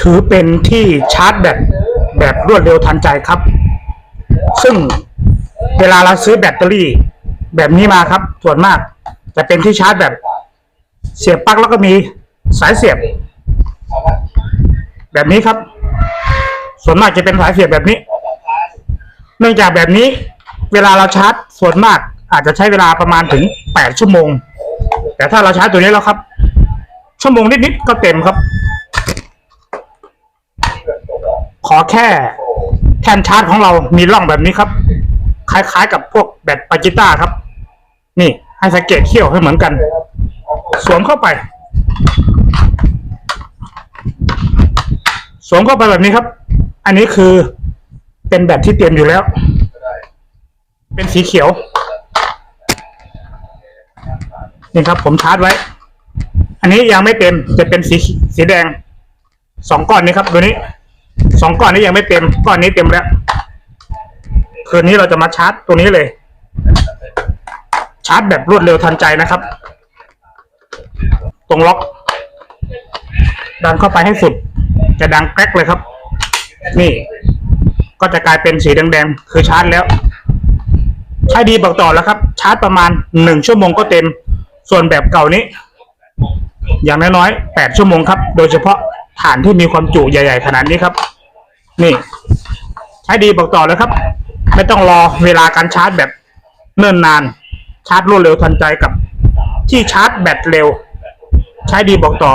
ถือเป็นที่ชาร์จแบตแบบรวดเร็วทันใจครับ ซึ่งเวลาเราซื้อแบตเตอรี่ แบบนี้มาครับ ส่วนมากจะเป็นที่ชาร์จแบบเสียบปลั๊กแล้วก็มีสายเสียบ แบบนี้ครับ ส่วนมากจะเป็นสายเสียบแบบนี้ เนื่องจากแบบนี้ เวลาเราชาร์จส่วนมากอาจจะใช้เวลาประมาณถึงแปดชั่วโมง แต่ถ้าเราชาร์จตัวนี้แล้วครับ ชั่วโมงนิดๆก็เต็มครับ ขอแค่แท่นชาร์จของเรามีร่องแบบนี้ครับ คล้ายๆกับพวกแบตปาจิต้าครับ นี่ให้สังเกตเขี้ยวให้เหมือนกัน สวมเข้าไป สวมเข้าไปแบบนี้ครับ อันนี้คือเป็นแบตที่เตรียมอยู่แล้ว เป็นสีเขียว นี่ครับ ผมชาร์จไว้ อันนี้ยังไม่เต็มจะเป็นสีสีแดงสองก้อนนี้ครับตัวนี้สองก้อนนี้ยังไม่เต็มก้อนนี้เต็มแล้ว คืนนี้เราจะมาชาร์จตัวนี้เลย ชาร์จแบบรวดเร็วทันใจนะครับ ตรงล็อก ดันเข้าไปให้สุด จะดังแกรกเลยครับ นี่ ก็จะกลายเป็นสีแดงๆคือชาร์จแล้ว ใช้ดีบอกต่อแล้วครับ ชาร์จประมาณหนึ่งชั่วโมงก็เต็ม ส่วนแบบเก่านี้ อย่างน้อยๆ8ชั่วโมงครับ โดยเฉพาะฐานที่มีความจุใหญ่ ๆ ขนาดนี้ครับ นี่ใช้ดีบอกต่อเลยครับ ไม่ต้องรอเวลาการชาร์จแบบเนิ่นนาน ชาร์จรวดเร็วทันใจกับที่ชาร์จแบตเร็ว ใช้ดีบอกต่อ